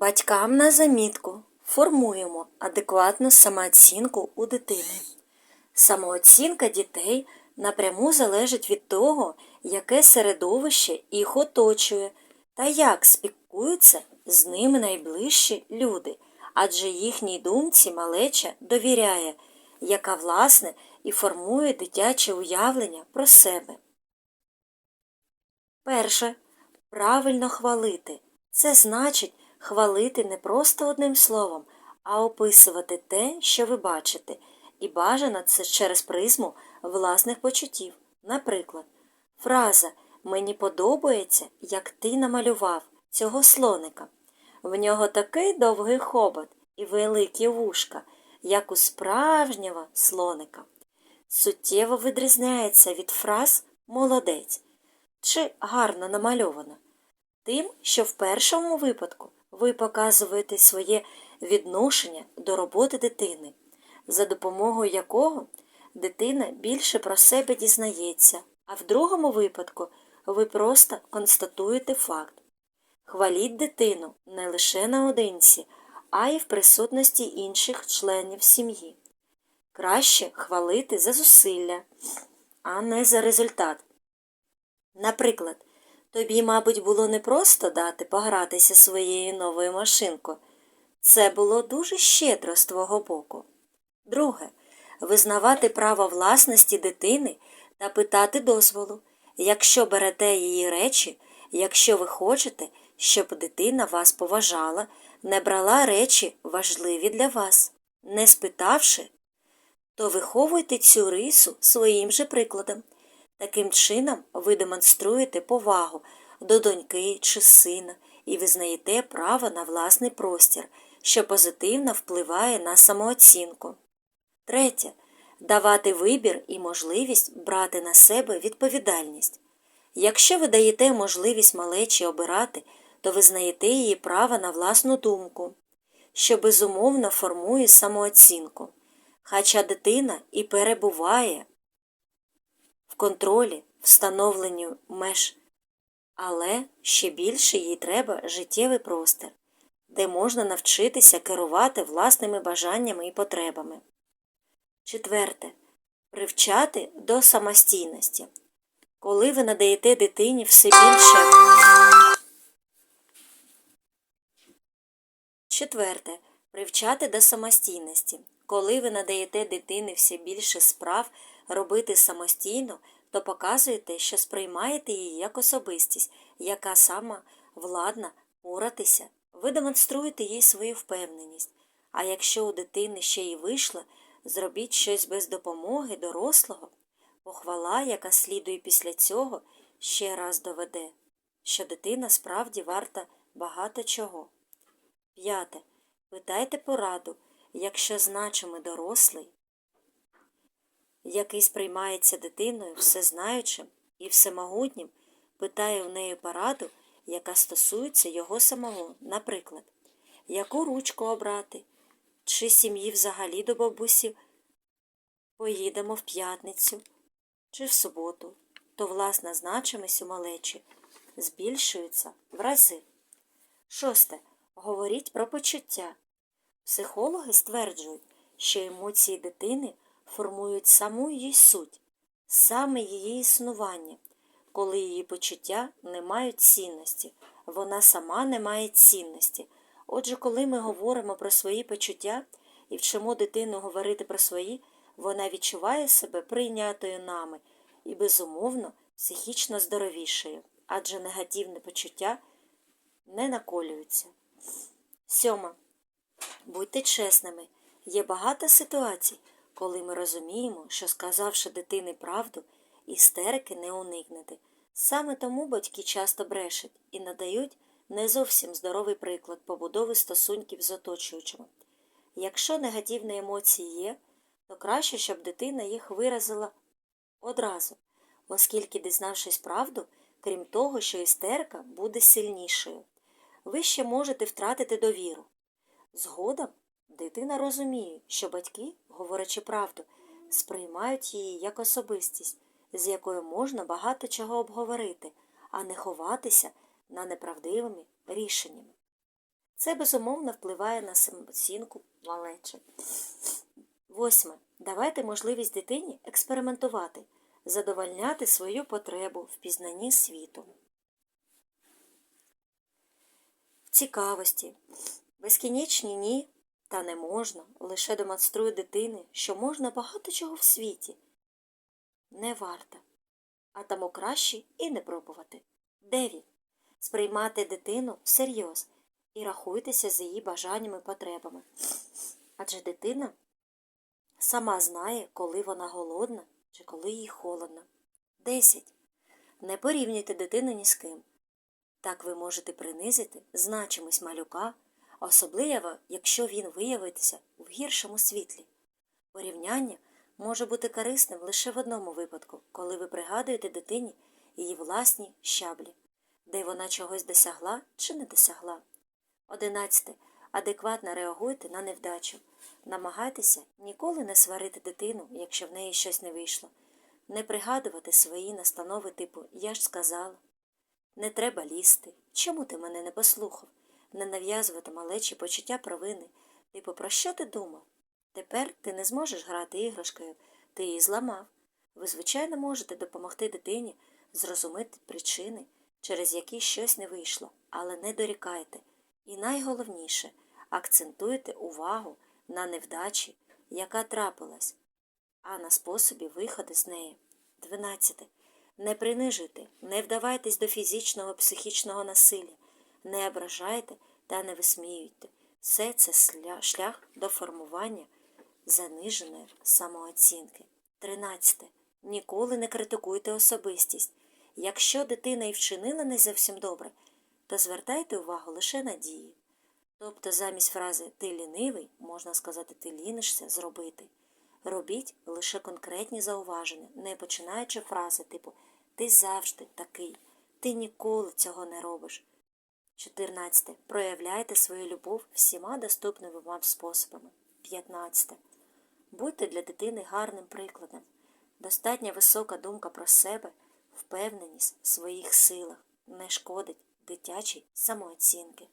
Батькам на замітку формуємо адекватну самооцінку у дитини. Самооцінка дітей напряму залежить від того, яке середовище їх оточує та як спілкуються з ними найближчі люди, адже їхній думці малеча довіряє, яка власне і формує дитяче уявлення про себе. Перше. Правильно хвалити. Це значить хвалити не просто одним словом, а описувати те, що ви бачите, і бажано це через призму власних почуттів. Наприклад, фраза Мені подобається, як ти намалював цього слоника. В нього такий довгий хобот і великі вушка, як у справжнього слоника. Суттєво відрізняється від фраз молодець чи гарно намальовано. Тим, що в першому випадку ви показуєте своє відношення до роботи дитини, за допомогою якого дитина більше про себе дізнається, а в другому випадку ви просто констатуєте факт. Хваліть дитину не лише наодинці, а й в присутності інших членів сім'ї. Краще хвалити за зусилля, а не за результат. Наприклад, тобі, мабуть, було непросто дати погратися своєю новою машинкою. Це було дуже щедро з твого боку. Друге, визнавати право власності дитини та питати дозволу, якщо берете її речі, якщо ви хочете, щоб дитина вас поважала, не брала речі важливі для вас, не спитавши, то виховуйте цю рису своїм же прикладом. Таким чином ви демонструєте повагу до доньки чи сина і визнаєте право на власний простір, що позитивно впливає на самооцінку. Третє. Давати вибір і можливість брати на себе відповідальність. Якщо ви даєте можливість малечі обирати, то визнаєте її право на власну думку, що безумовно формує самооцінку. Хоча дитина і перебуває контролі, встановленні меж, але ще більше їй треба життєвий простір, де можна навчитися керувати власними бажаннями і потребами. Четверте. Привчати до самостійності. Коли ви надаєте дитині все більше. Четверте. Привчати до самостійності. Коли ви надаєте дитині все більше справ робити самостійно, то показуєте, що сприймаєте її як особистість, яка сама владна поратися. Ви демонструєте їй свою впевненість. А якщо у дитини ще й вийшло, зробіть щось без допомоги дорослого, похвала, яка слідує після цього, ще раз доведе, що дитина справді варта багато чого. П'яте. Питайте пораду, якщо значимий дорослий, який сприймається дитиною всезнаючим і всемогутнім, питає в неї пораду, яка стосується його самого, наприклад, яку ручку обрати, чи сім'ї взагалі до бабусі поїдемо в п'ятницю чи в суботу, то власна значимість у малечі збільшується в рази. Шосте. Говоріть про почуття. Психологи стверджують, що емоції дитини формують саму її суть, саме її існування. Коли її почуття не мають цінності, вона сама не має цінності. Отже, коли ми говоримо про свої почуття і вчимо дитину говорити про свої, вона відчуває себе прийнятою нами і, безумовно, психічно здоровішою, адже негативне почуття не наколюються. Сьома. Будьте чесними. Є багато ситуацій, коли ми розуміємо, що, сказавши дитині правду, істерики не уникнете. Саме тому батьки часто брешуть і надають не зовсім здоровий приклад побудови стосунків з оточуючими. Якщо негативні емоції є, то краще, щоб дитина їх виразила одразу, оскільки, дізнавшись правду, крім того, що істерика буде сильнішою, ви ще можете втратити довіру. Згодом дитина розуміє, що батьки, говорячи правду, сприймають її як особистість, з якою можна багато чого обговорити, а не ховатися на неправдивими рішеннями. Це безумовно впливає на самооцінку малечі. Восьме. Давайте можливість дитині експериментувати, задовольняти свою потребу в пізнанні світу. Цікавості. Безкінечні ні та не можна лише демонструє дитини, що можна багато чого в світі. Не варто, а тому краще і не пробувати. 9. Сприймати дитину всерйоз і рахуйтеся з її бажаннями і потребами. Адже дитина сама знає, коли вона голодна чи коли їй холодно. 10. Не порівнюйте дитину ні з ким. Так ви можете принизити значимість малюка, особливо, якщо він виявиться в гіршому світлі. Порівняння може бути корисним лише в одному випадку, коли ви пригадуєте дитині її власні щаблі, де вона чогось досягла чи не досягла. 11. Адекватно реагуйте на невдачу. Намагайтеся ніколи не сварити дитину, якщо в неї щось не вийшло, не пригадувати свої настанови типу Я ж сказала. Не треба лізти. Чому ти мене не послухав? Не нав'язувати малечі почуття провини. Типу, про що ти думав? Тепер ти не зможеш грати іграшкою, ти її зламав. Ви, звичайно, можете допомогти дитині зрозуміти причини, через які щось не вийшло, але не дорікайте. І найголовніше акцентуйте увагу на невдачі, яка трапилась, а на способі виходу з неї. 12. Не принижуйте, не вдавайтесь до фізичного психічного насилля, не ображайте та не висміюйте. Все це шлях до формування заниженої самооцінки. 13. Ніколи не критикуйте особистість. Якщо дитина і вчинила не зовсім добре, то звертайте увагу лише на дії. Тобто замість фрази ти лінивий можна сказати ти лінишся зробити. Робіть лише конкретні зауваження, не починаючи фрази типу Ти завжди такий, ти ніколи цього не робиш. 14. Проявляйте свою любов всіма доступними вам способами. 15. Будьте для дитини гарним прикладом. Достатня висока думка про себе, впевненість в своїх силах не шкодить дитячій самооцінки.